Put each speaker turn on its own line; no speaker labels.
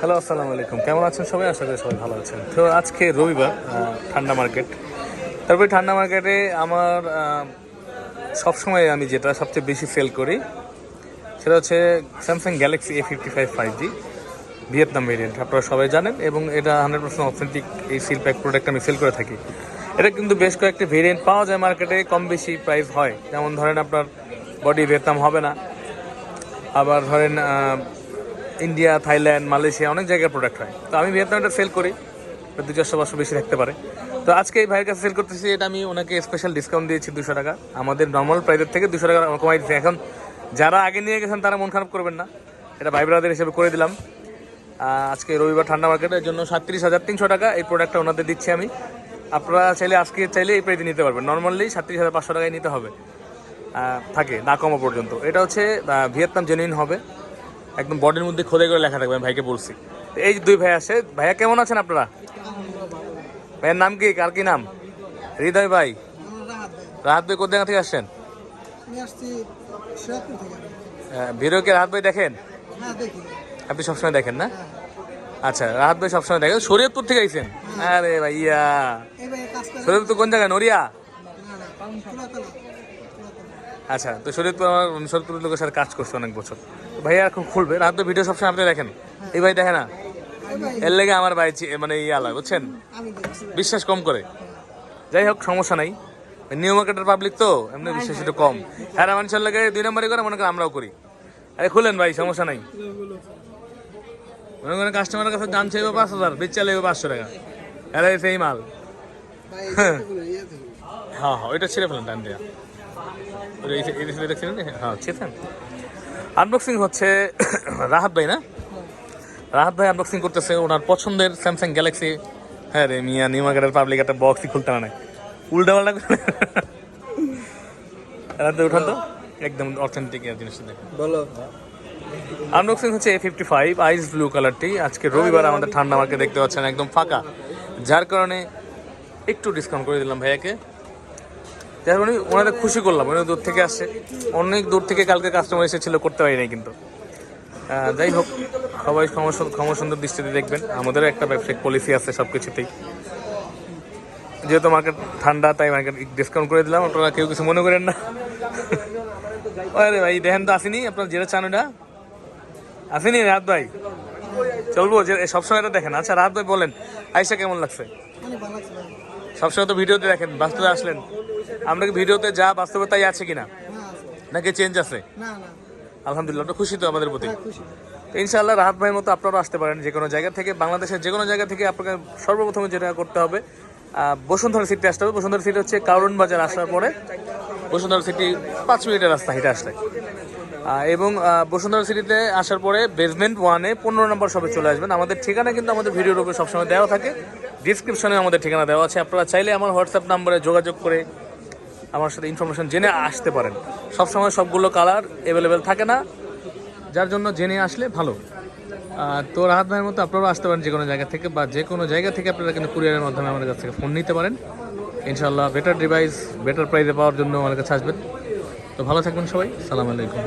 Hello, আসসালামু আলাইকুম। কেমন আছেন সবাই? আশা করি সবাই ভালো আছেন। তো আজকে রবিবার ঠান্ডা মার্কেট। তারপরে ঠান্ডা মার্কেটে আমার সবসময় আমি যেটা সবচেয়ে বেশি সেল করি, সেটা হচ্ছে Samsung Galaxy A fifty five five G Vietnam variant আপনারা সবাই জানেন, এবং এটা হান্ড্রেড পার্সেন্ট অথেন্টিক এই সিল প্যাক প্রোডাক্ট আমি সেল করে থাকি। এটা কিন্তু বেশ কয়েকটি ভেরিয়েন্ট পাওয়া যায় মার্কেটে কম বেশি প্রাইস হয়। যেমন ধরেন আপনার বডি ভিয়েতনাম হবে না, আবার ধরেন ইন্ডিয়া, থাইল্যান্ড, মালয়েশিয়া অনেক জায়গায় প্রোডাক্ট হয়। তো আমি ভিয়েতনামটা সেল করি দু চারশো পাঁচশো বেশি থাকতে পারে। তো আজকে এই ভাইয়ের কাছে সেল করতেছি, এটা আমি ওনাকে স্পেশাল ডিসকাউন্ট দিয়েছি দুশো টাকা। আমাদের নর্মাল প্রাইসের থেকে দুশো টাকা কমাই দিচ্ছি এখন যারা আগে নিয়ে গেছেন, তারা মন খারাপ করবেন না। এটা ভাই ব্রাদার হিসেবে করে দিলাম। আজকে রবিবার ঠান্ডা মার্কেটের জন্য সাতত্রিশ হাজার তিনশো টাকা এই প্রোডাক্টটা ওনাদের দিচ্ছি আমি। আপনারা চাইলে আজকে চাইলে এই প্রাইসে নিতে পারবেন। নর্মালি সাতত্রিশ হাজার পাঁচশো টাকায় নিতে হবে। থাকে, না কমা পর্যন্ত। এটা হচ্ছে ভিয়েতনাম জেনুইন হবে। একদম বডির মধ্যে খোদাই করে লেখা থাকবে আমি ভাইকে বলছি। এই দুই ভাই আসে ভাইয়া কেমন আছেন আপনারা? ভাইয়ের নাম কি? কার কি নাম? হৃদয় ভাই? রাহাত ভাই কোথা থেকে আসছেন?
আমি আসছি শিয়াপুর থেকে
আহ, ভিডিও কি রাহাত ভাই দেখেন?
হ্যাঁ
আপনি সবসময় দেখেন না? আচ্ছা রাহাত ভাই সবসময় দেখেন। শরীয়তপুর থেকে আইছেন? আরে ভাইয়া। শরীয়তপুর কোন জায়গায়? নড়িয়া? আচ্ছা তো শরীয়তপুর আমার শরীয়তপুরের লোকের সাথে কাজ করছে অনেক বছর। ভাইয়া এখন খুলবে। রাত ভাই ভিডিও সবসময় আপনি দেখেন। এই ভাই দেখে না? এর লেগে আমার ভাই মানে ইয়া লাগে বুঝছেন? বিশ্বাস কম করে। যাই হোক সমস্যা নাই। নিউ মার্কেটের পাবলিক তো এমনি বিশ্বাস একটু কম। হ্যাঁ মানুষের লাগে দুই নম্বরই করে মনে করেন আমরাও করি। আরে খুলেন ভাই সমস্যা নাই। মনে করেন কাস্টমারের কাছে দাম চাইবে পাঁচ হাজার বেচ চাইবে পাঁচশো টাকা। আরে সেই মাল।
ইয়ে
হ্যাঁ হ্যাঁ ওইটা ছেড়ে ফেলেন টান দিয়া। দিকে দেখছিলেন না? হ্যাঁ আনবক্সিং হচ্ছে রাহাত ভাই না? রাহাত ভাই আনবক্সিং করতেছে ওনার পছন্দের স্যামসাং গ্যালাক্সি হ্যাঁ রে মিয়া নিউ মার্কেটের পাবলিক একটা বক্সই খুলতে না উল্টা পাল্টা রাহাত উঠান তো। একদম অথেন্টিক জিনিসটা দেখেন।
বলো।
আনবক্সিং হচ্ছে A fifty five ice blue কালারটি আজকে রবিবার আমাদের ঠান্ডা মার্কেট দেখতে পাচ্ছেন একদম ফাঁকা। যার কারণে একটু ডিসকাউন্ট করে দিলাম ভাইয়াকে। যার কারণে ওনাদের খুশি করলাম, উনি দূর থেকে আসছে অনেক দূর থেকে কালকে কাস্টমার এসেছিল, করতে পারি নাই কিন্তু যাই হোক, সবাই ক্ষমা সুন্দর দৃষ্টিতে দেখবেন। আমাদেরও একটা ব্যবসায়িক পলিসি আছে সব কিছুতেই যেহেতু মার্কেট ঠান্ডা, তাই মার্কেট ডিসকাউন্ট করে দিলাম, আপনারা কেউ কিছু মনে করেন না। আরে ভাই, দেখেন তো আসেনি, আপনার যেটা চান ওটা। আসেনি রাত ভাই। চলবো, যে সবসময় এটা দেখেন। আচ্ছা রাত ভাই, বলেন আইসা কেমন লাগছে? সবসময় তো ভিডিওতে দেখেন, বাস্তবে আসলেন। আমরা কি ভিডিওতে যা বাস্তবে তাই আছে কিনা? নাকি চেঞ্জ আছে? আলহামদুলিল্লাহ খুশি তো আমাদের প্রতি। ইনশাআল্লাহ, রাহাত ভাইয়ের মতো আপনারাও আসতে পারেন যে কোনো জায়গা থেকে, বাংলাদেশের যে কোনো জায়গা থেকে আপনাকে সর্বপ্রথমে যেটা করতে হবে বসুন্ধরা সিটি আসতে হবে। বসুন্ধরা সিটি হচ্ছে কারণ বাজার আসার পরে বসুন্ধরা সিটি পাঁচ মিনিটের রাস্তা হেঁটে আসলে। এবং বসুন্ধরা সিটিতে আসার পরে বেসমেন্ট ওয়ানে পনেরো নম্বর সবে চলে আসবেন। আমাদের ঠিকানা কিন্তু আমাদের ভিডিওর উপরে সবসময় দেওয়া থাকে। ডিসক্রিপশনে আমাদের ঠিকানা দেওয়া আছে। আপনারা চাইলে আমার হোয়াটসঅ্যাপ নাম্বারে যোগাযোগ করে আমার সাথে ইনফরমেশন জেনে আসতে পারেন। সবসময় সবগুলো কালার অ্যাভেলেবেল থাকে না। যার জন্য জেনে আসলে ভালো। তো রাহাত ভাইয়ের মতো আপনারাও আসতে পারেন যে কোনো জায়গা থেকে বা যে কোনো জায়গা থেকে আপনারা কিন্তু কুরিয়ারের মাধ্যমে আমাদের কাছ থেকে ফোন নিতে পারেন। ইনশাল্লাহ বেটার ডিভাইস বেটার প্রাইসে পাওয়ার জন্য আমাদের কাছে আসবেন। তো ভালো থাকবেন সবাই। সালাম আলাইকুম।